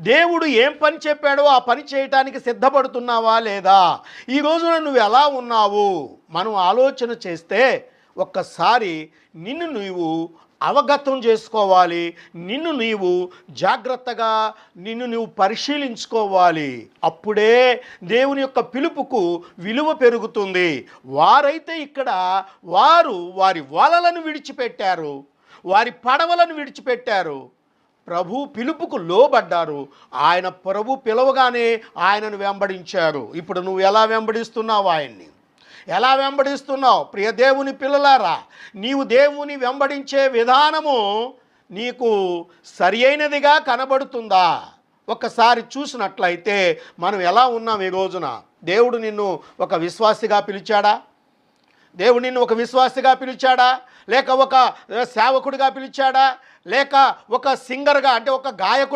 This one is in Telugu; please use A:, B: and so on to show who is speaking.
A: దేవుడు ఏం పని చెప్పాడో ఆ పని చేయటానికి సిద్ధపడుతున్నావా లేదా? ఈ రోజున నువ్వు ఎలా ఉన్నావు? మనం ఆలోచన చేస్తే ఒక్కసారి నిన్ను నీవు అవగతం చేసుకోవాలి. నిన్ను నీవు జాగ్రత్తగా నిన్ను నువ్వు పరిశీలించుకోవాలి. అప్పుడే దేవుని యొక్క పిలుపుకు విలువ పెరుగుతుంది. వారైతే ఇక్కడ వారు వారి వలలను విడిచిపెట్టారు. వారి పడవలను విడిచిపెట్టారు. ప్రభు పిలుపుకు లోబడ్డారు. ఆయన ప్రభు పిలవగానే ఆయనను వెంబడించారు. ఇప్పుడు నువ్వు ఎలా వెంబడిస్తున్నావు ఆయన్ని? ఎలా వెంబడిస్తున్నావు? ప్రియ దేవుని పిల్లలారా నీవు దేవుని వెంబడించే విధానము నీకు సరి అయినదిగా కనబడుతుందా? ఒకసారి చూసినట్లయితే మనం ఎలా ఉన్నాం ఈ రోజున? దేవుడు నిన్ను ఒక విశ్వాసిగా పిలిచాడా? దేవుడు నిన్ను ఒక విశ్వాసిగా పిలిచాడా? లేక ఒక సేవకుడిగా పిలిచాడా? లేక ఒక సింగర్గా అంటే ఒక గాయకుడి